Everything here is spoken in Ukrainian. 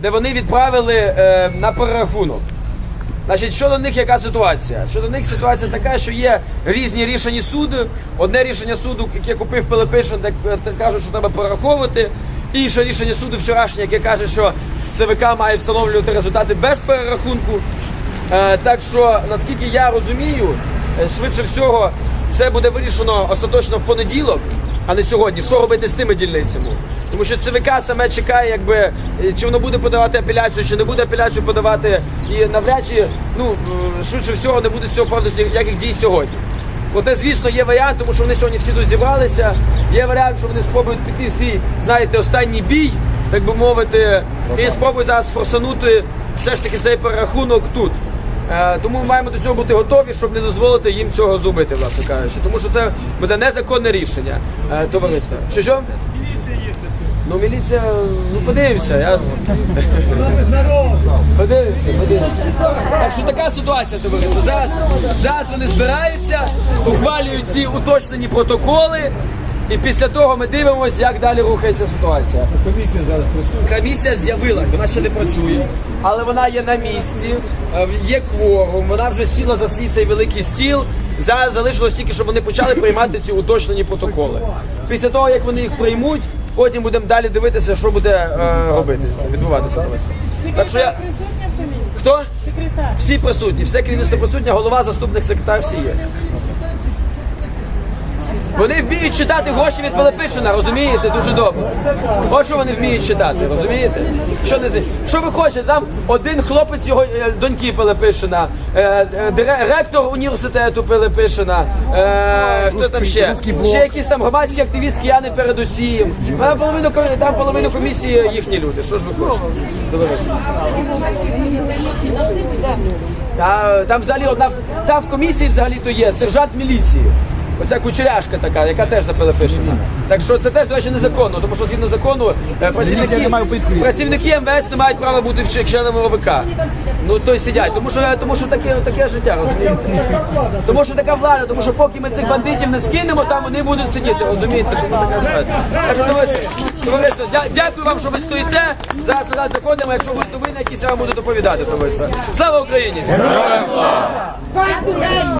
де вони відправили е, на перерахунок. Значить, щодо них яка ситуація? Щодо них ситуація така, що є різні рішення суду. Одне рішення суду, яке купив Пилипишин, де е, кажуть, що треба пораховувати. Інше рішення суду вчорашнє, яке каже, що ЦВК має встановлювати результати без перерахунку. Е, так що, наскільки я розумію, е, швидше всього, це буде вирішено остаточно в понеділок, а не сьогодні. Що робити з тими дільницями? Тому що ЦВК саме чекає, якби е, чи воно буде подавати апеляцію, чи не буде апеляцію подавати, і навряд чи ну е, швидше всього не буде з цього правди ніяких дій сьогодні. Проте, звісно, є варіант, тому що вони сьогодні всі тут зібралися. Є варіант, що вони спробують піти свій, знаєте, останній бій, так би мовити, і спробують зараз форсанути все ж таки цей перерахунок тут. Е, тому ми маємо до цього бути готові, щоб не дозволити їм цього зробити, власне кажучи. Тому що це буде незаконне рішення е, товариства. Що що? Ну, міліція, ну подивимося. Я... Подивимося, подивимося. Так що така ситуація, товариство. Зараз, зараз вони збираються, ухвалюють ці уточнені протоколи, і після того ми дивимося, як далі рухається ситуація. Комісія зараз працює. Комісія з'явилась, вона ще не працює, але вона є на місці, е, є кворум, вона вже сіла за свій цей великий стіл. Зараз залишилось тільки, щоб вони почали приймати ці уточнені протоколи. Після того, як вони їх приймуть, потім будемо далі дивитися, що буде е, робити, відбуватися. Так що я. Присутня? Хто? Секретар. Всі присутні, все керівництво присутнє, голова, заступник, секретар, всі є. Вони вміють читати гроші від Пилипишина, розумієте? Дуже добре. От що вони вміють читати, розумієте? Що не Що ви хочете? Там один хлопець його е, доньки Пилипишина, е, е, ректор університету Пилипишина, хто там ще? Ще якісь там громадські активістки, я не передусім. Там половину, там половину комісії їхні люди. Що ж ви хочете? Та, там взагалі одна там в комісії взагалі то є сержант міліції. Оця кучеряшка така, яка теж за Пилипишина. Так що це теж, до речі, незаконно, тому що згідно закону е, працівники, не працівники МВС не мають права бути вч- членами ОВК. Ну то й сидять, тому що тому що таке, таке життя, розумієте? Тому що така влада, тому що поки ми цих бандитів не скинемо, там вони будуть сидіти, розумієте? Тому така ситуація. Так що, товариство, товариство, дя- дякую вам, що ви стоїте. Зараз назад заходимо, якщо ви новини, якісь я вам буду доповідати, товариство. Слава Україні!